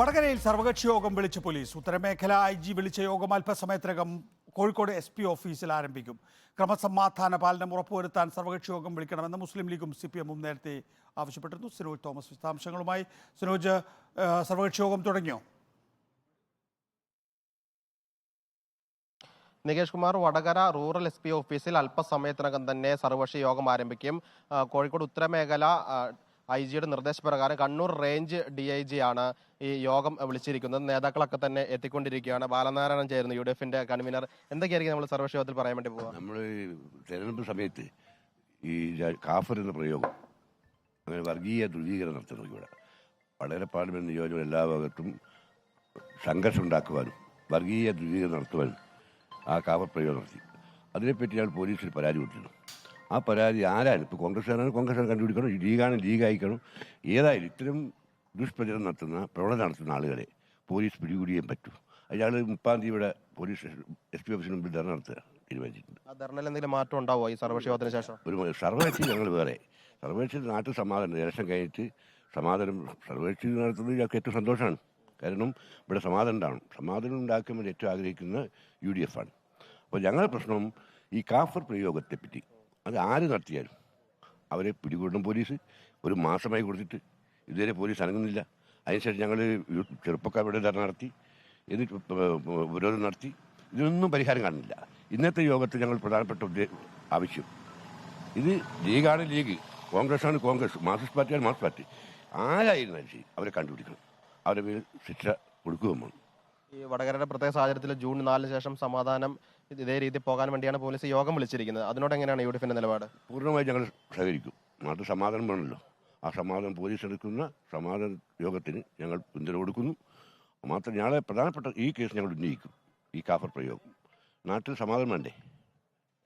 വടകരയിൽ സർവകക്ഷി യോഗം വിളിച്ച പോലീസ്. ഉത്തരമേഖല ഐ ജി വിളിച്ച യോഗം അല്പസമയത്തിനകം കോഴിക്കോട് എസ് പി ഓഫീസിൽ ആരംഭിക്കും. ക്രമസമാധാന പാലനം ഉറപ്പുവരുത്താൻ സർവകക്ഷി യോഗം വിളിക്കണമെന്ന് മുസ്ലിം ലീഗും സി പി എമ്മും നേരത്തെ ആവശ്യപ്പെട്ടിരുന്നു. സിനോജ് തോമസ് വിശദാംശങ്ങളുമായി. സിനോജ് സർവകക്ഷി യോഗം തുടങ്ങിയോ? Nikesh Kumar Vadakara rural S P ഓഫീസിൽ അല്പസമയത്തിനകം തന്നെ സർവകക്ഷി യോഗം ആരംഭിക്കും. കോഴിക്കോട് ഉത്തരമേഖല ഐ ജിയുടെ നിർദ്ദേശപ്രകാരം Kannur range D I G ആണ് ഈ യോഗം വിളിച്ചിരിക്കുന്നത്. നേതാക്കളൊക്കെ തന്നെ എത്തിക്കൊണ്ടിരിക്കുകയാണ്. ബാലനാരായണൻ ചേരുന്നു യു ഡി എഫിന്റെ കൺവീനർ. എന്തൊക്കെയായിരിക്കും നമ്മൾ സർവകക്ഷി പറയാൻ വേണ്ടി പോകുക നമ്മൾ തെരഞ്ഞെടുപ്പ് സമയത്ത് ഈ കാഫർ എന്ന പ്രയോഗം അങ്ങനെ വർഗീയ ധ്രുവീകരണം നടത്തുന്നു ഇവിടെ. വളരെ പാർലമെന്റ് നിയോജകം എല്ലാ ഭാഗത്തും സംഘർഷം ഉണ്ടാക്കുവാനും വർഗീയ ധ്രുവീകരണം നടത്തുവാനും ആ കാഫർ പ്രയോഗം നടത്തി. അതിനെപ്പറ്റി ഞങ്ങൾ പോലീസിൽ പരാതി കൊടുത്തിരുന്നു. ആ പരാതി ആരായാലും ഇപ്പോൾ കോൺഗ്രസ്സുകാരാണ് കോൺഗ്രസ് കണ്ടുപിടിക്കണം ലീഗാണ് ലീഗ് അയക്കണം ഏതായാലും ഇത്തരം ദുഷ്പ്രചരണം നടത്തുന്ന പ്രവണത നടത്തുന്ന ആളുകളെ പോലീസ് പിടികൂടിയേ പറ്റൂ. അയാൾ മുപ്പാം തീയതി ഇവിടെ പോലീസ് എസ് പി ഓഫീസിന് മുമ്പിൽ ധർണ നടത്തുക തീരുമാനിച്ചിട്ടുണ്ട്. ധർണയിൽ എന്തെങ്കിലും മാറ്റം ഉണ്ടാവുമോ ഈ സർവകക്ഷിയോഗത്തിന് ശേഷം? ഒരു സർവകക്ഷി ഞങ്ങൾ വേറെ. സർവകക്ഷി നാട്ടിൽ സമാധാനം ഇലക്ഷൻ കഴിഞ്ഞിട്ട് സമാധാനം സർവകക്ഷി നടത്തുന്നത് ഞങ്ങൾക്ക് ഏറ്റവും സന്തോഷമാണ്. കാരണം ഇവിടെ സമാധാനം ഉണ്ടാവണം. സമാധാനം ഉണ്ടാക്കുമ്പോൾ ഏറ്റവും ആഗ്രഹിക്കുന്ന യു ഡി എഫ് ആണ്. അപ്പോൾ ഞങ്ങളുടെ പ്രശ്നം ഈ കാഫർ പ്രയോഗത്തെ പറ്റി അത് ആര് നടത്തിയാലും അവരെ പിടികൂടണം പോലീസ്. ഒരു മാസമായി കൊടുത്തിട്ട് ഇതുവരെ പോലീസ് അനങ്ങുന്നില്ല. അതിനുശേഷം ഞങ്ങൾ ചെറുപ്പക്കാരുടെ ധർണ നടത്തി എന്നിട്ട് ഉപരോധം നടത്തി. ഇതിനൊന്നും പരിഹാരം കാണുന്നില്ല. ഇന്നത്തെ യോഗത്തിൽ ഞങ്ങൾ പ്രധാനപ്പെട്ട ആവശ്യം. ഇത് ലീഗാണ് ലീഗ്. കോൺഗ്രസ് ആണ് കോൺഗ്രസ്. മാർക്സിസ്റ്റ് പാർട്ടിയാണ് മാർക്സിസ്റ്റ് പാർട്ടി. ആരായിരുന്നാലും ശരി? അവരെ കണ്ടുപിടിക്കണം. അവരെ ശിക്ഷ കൊടുക്കുകയും ഈ വടകരയുടെ പ്രത്യേക സാഹചര്യത്തിൽ ജൂൺ നാലിന് ശേഷം സമാധാനം ഇതേ രീതിയിൽ പോകാൻ വേണ്ടിയാണ് പോലീസ് യോഗം വിളിച്ചിരിക്കുന്നത്. അതിനോട് എങ്ങനെയാണ് യു ഡി എഫിന്റെ നിലപാട്? പൂർണമായി ഞങ്ങൾ സഹകരിക്കും. നാട്ടിൽ സമാധാനം വേണമല്ലോ. ആ സമാധാനം പോലീസ് എടുക്കുന്ന സമാധാന യോഗത്തിന് ഞങ്ങൾ പിന്തുണ കൊടുക്കുന്നു. മാത്രം ഞങ്ങളെ പ്രധാനപ്പെട്ട ഈ കേസ് ഞങ്ങൾ ഉന്നയിക്കും. ഈ കാഫർ പ്രയോഗം. നാട്ടിൽ സമാധാനം വേണ്ടേ?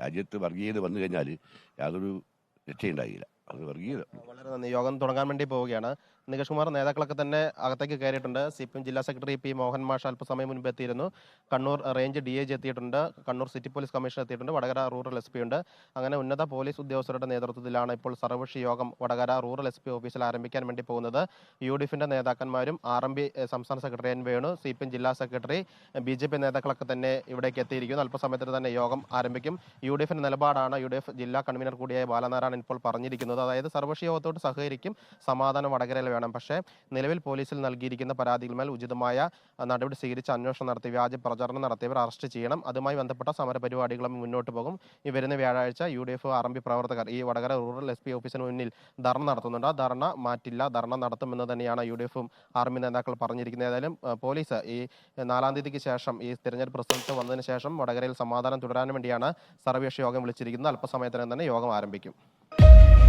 രാജ്യത്ത് വർഗീയത വന്നു കഴിഞ്ഞാൽ യാതൊരു രക്ഷയുണ്ടാകില്ല അത് വർഗീയത. വളരെ നന്ദി. യോഗം തുടങ്ങാൻ വേണ്ടി പോവുകയാണ്. നികേഷ് കുമാർ നേതാക്കളൊക്കെ തന്നെ അകത്തേക്ക് കയറിയിട്ടുണ്ട്. സി പി എം ജില്ലാ സെക്രട്ടറി പി മോഹൻ മാഷ് അല്പസമയം മുൻപ് എത്തിയിരുന്നു. കണ്ണൂർ റേഞ്ച് ഡി ജി എത്തിയിട്ടുണ്ട്. കണ്ണൂർ സിറ്റി പോലീസ് കമ്മീഷൻ എത്തിയിട്ടുണ്ട്. വടകര റൂറൽ എസ് പി ഉണ്ട്. അങ്ങനെ ഉന്നത പോലീസ് ഉദ്യോഗസ്ഥരുടെ നേതൃത്വത്തിലാണ് ഇപ്പോൾ സർവകക്ഷി യോഗം വടകര റൂറൽ എസ് പി ഓഫീസിൽ ആരംഭിക്കാൻ വേണ്ടി പോകുന്നത്. യു ഡി എഫിന്റെ നേതാക്കന്മാരും ആർ എം പി സംസ്ഥാന secretary N Venu C P M ജില്ലാ സെക്രട്ടറി ബി ജെ പി നേതാക്കളൊക്കെ തന്നെ ഇവിടേക്ക് എത്തിയിരിക്കുന്നു. അല്പസമയത്തിന് തന്നെ യോഗം ആരംഭിക്കും. യു ഡി എഫിന്റെ നിലപാടാണ്. യു ഡി എഫ് ജില്ലാ കൺവീനർ കൂടിയായ ബാലനാരായണൻ ഇപ്പോൾ പറഞ്ഞിരിക്കുന്നത്. അതായത് സർവക്ഷിയോഗത്തോട് സഹകരിക്കും സമാധാനം വടകരയിൽ വേണം. പക്ഷേ നിലവിൽ പോലീസിൽ നൽകിയിരിക്കുന്ന പരാതികളുമേൽ ഉചിതമായ നടപടി സ്വീകരിച്ച് അന്വേഷണം നടത്തി വ്യാജ പ്രചരണം നടത്തിയവർ അറസ്റ്റ് ചെയ്യണം. അതുമായി ബന്ധപ്പെട്ട സമരപരിപാടികളും മുന്നോട്ട് പോകും. ഈ വരുന്ന വ്യാഴാഴ്ച U D F R M P പ്രവർത്തകർ ഈ വടകര റൂറൽ എസ് പി ഓഫീസിന് മുന്നിൽ ധർണ നടത്തുന്നുണ്ട്. ആ ധർണ മാറ്റില്ല ധർണ നടത്തുമെന്ന് തന്നെയാണ് യു ഡി എഫും ആർമി നേതാക്കൾ പറഞ്ഞിരിക്കുന്നത്. ഏതായാലും പോലീസ് ഈ നാലാം തീയതിക്ക് ശേഷം ഈ തിരഞ്ഞെടുപ്പ് റിസൾട്ട് വന്നതിന് ശേഷം വടകരയിൽ സമാധാനം തുടരാൻ വേണ്ടിയാണ് സർവകക്ഷി യോഗം വിളിച്ചിരിക്കുന്നത്. അല്പസമയത്തിനകം തന്നെ യോഗം ആരംഭിക്കും.